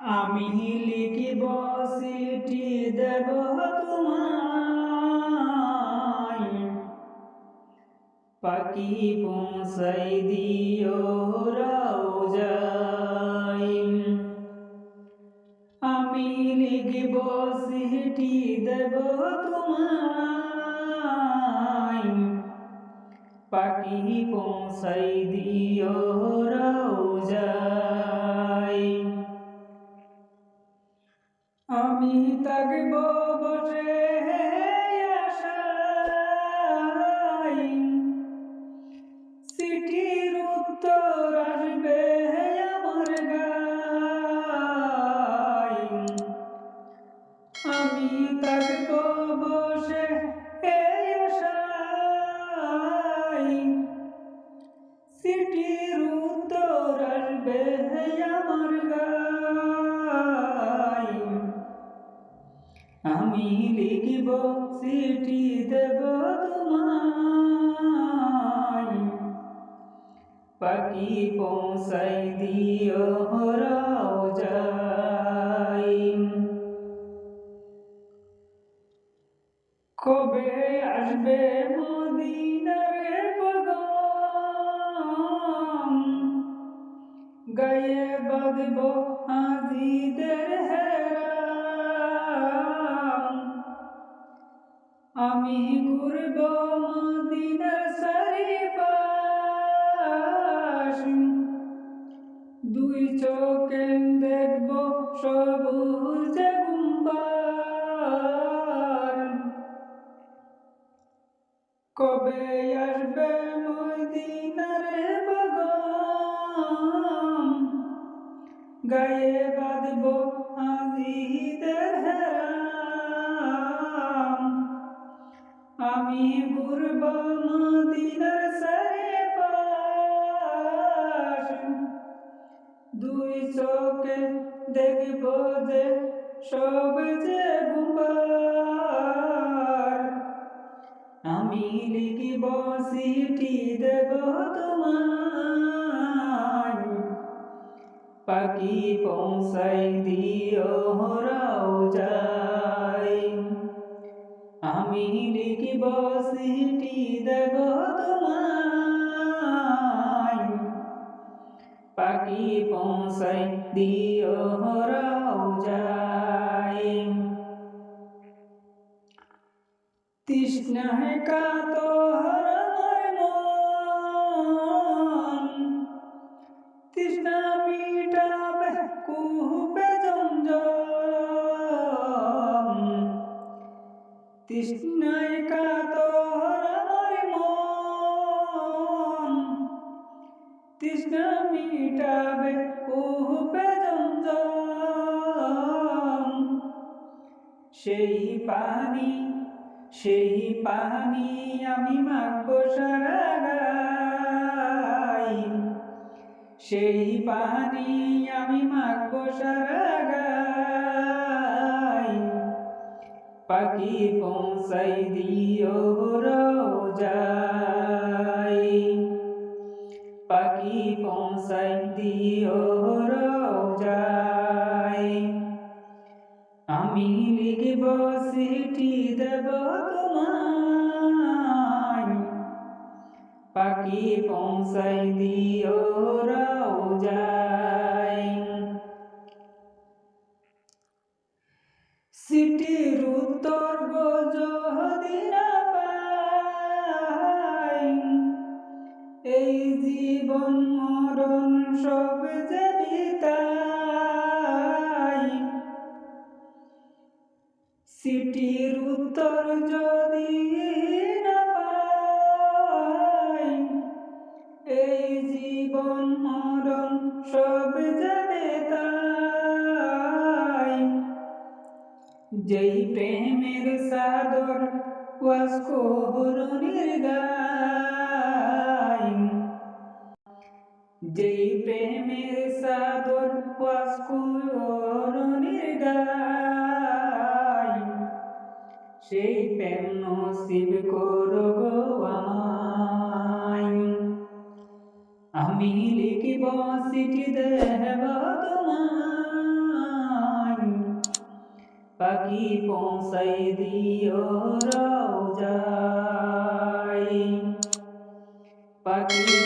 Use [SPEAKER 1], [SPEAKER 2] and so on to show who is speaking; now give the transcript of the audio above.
[SPEAKER 1] আমি লিখিব সিটি দেব তোমায়। পাখি পৌঁছাই দিও রাউজাই আমি লিখিব সিটি দেব তোমায়। পাখি পৌঁছাই দিও রাউজাই আমি থাকব বসে সিটির উত্তর আসবে আমার গায়। আমি থাকব বসে সিটির উত্তর আসবে আমার আমি লিখিব চিঠি দেব তোমায়। পাখি পৌঁছাই দিও হরাও যাই কবে আসবে মদিনারে পগম? গায়ে বাঁধব হেরাম। আমি ঘুরব মদিনার চারিপাশ। দুই চোখে দেখব সবুজ গুম্বার। কবে আসবে মদিনারে বগম গায়ে বাঁধব হাজিদের হেরাম আমি ঘুরব মদিনার সারে দুই চোখে দেখব যে সব যে গুম্বার। আমি লিখিব সিটি দেব তোমায়। পাখি পৌঁছাই দিও, হরাও যাই আমি লিখিব সিটি দেব তোমায়। পাখি পৌঁছাই দিও হরাও কাত তৃষ্ণায় তৃষ্ণায় কাতর মন। তৃষ্ণা মিটাবে জমজম সেই পানি সেই পানি আমি মাগব সারা গাই। সেই পানি আমি মাগব সারা গাই। পাখি পৌঁছাই দিও যাই পাখি পৌঁছাই দিও যাই আমি লিখব সিটি দেব তোমায়। পাখি পৌঁছাই দিও যাই সিটির উত্তর যদি না এই জীবন মরণ সব যে বিতাই সিটির উত্তর যদি না এই জীবন মরণ সব যাবে তাই যেই প্রেমের সাদর ওয়াস্কোহরণের গাই যেই প্রেমের সাদর ওয়াস্কোহরণের গাই সেই প্রেম নসিব করো গো আমায়। আমি লিখিব চিঠি দেব তোমায়। পাখি পৌঁছাই দিও রোজাই পাখি